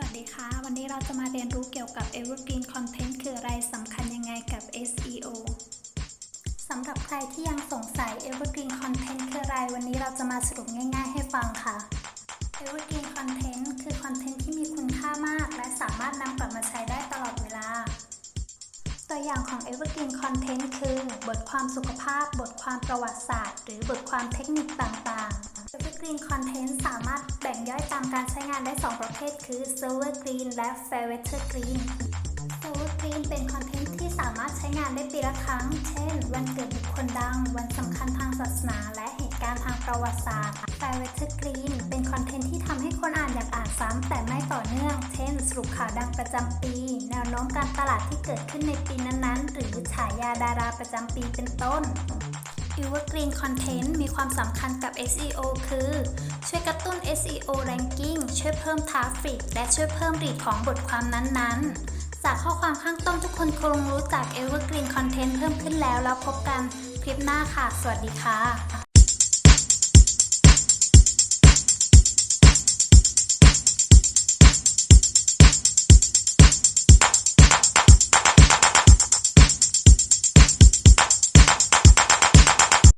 วัสดีค่ะ วันนี้เราจะมาเรียนรู้เกี่ยวกับ Evergreen Content คืออะไรสำคัญยังไงกับ SEO สำหรับใครที่ยังสงสัย Evergreen Content คืออะไร วันนี้เราจะมาสรุปง่ายๆให้ฟังค่ะ Evergreen Content คือคอนเทนต์ที่มีคุณค่ามาก และสามารถนำกลับมาใช้ได้ตลอดเวลา ตัวอย่างของ Evergreen Content คือ บทความสุขภาพ บทความประวัติศาสตร์ หรือบทความเทคนิคต่างๆ Green Content สามารถแบ่งย่อยตามการใช้งานได้ 2 ประเภท คือ Silver Green และ Fairweather Green Silver Green เป็นคอนเทนต์ที่สามารถใช้งานได้ปีละครั้ง เช่น วันเกิดบุคคลดัง วันสำคัญทางศาสนา และเหตุการณ์ทางประวัติศาสตร์ Fairweather Green เป็นคอนเทนต์ที่ทำให้คนอ่านอยากอ่านซ้ำแต่ไม่ต่อเนื่อง เช่น สรุปข่าวดังประจำปี แนวโน้มการตลาดที่เกิดขึ้นในปีนั้นๆ หรือฉายาดาราประจำปีเป็นต้น Evergreen Content มีความสำคัญกับ SEO คือ ช่วยกระตุ้น SEO Ranking ช่วยเพิ่มทราฟฟิกและช่วยเพิ่มรีดของบทความนั้นๆ จากข้อความข้างต้นทุกคนคงรู้จัก Evergreen Content เพิ่มขึ้นแล้วแล้วพบกันคลิปหน้าค่ะ สวัสดีค่ะ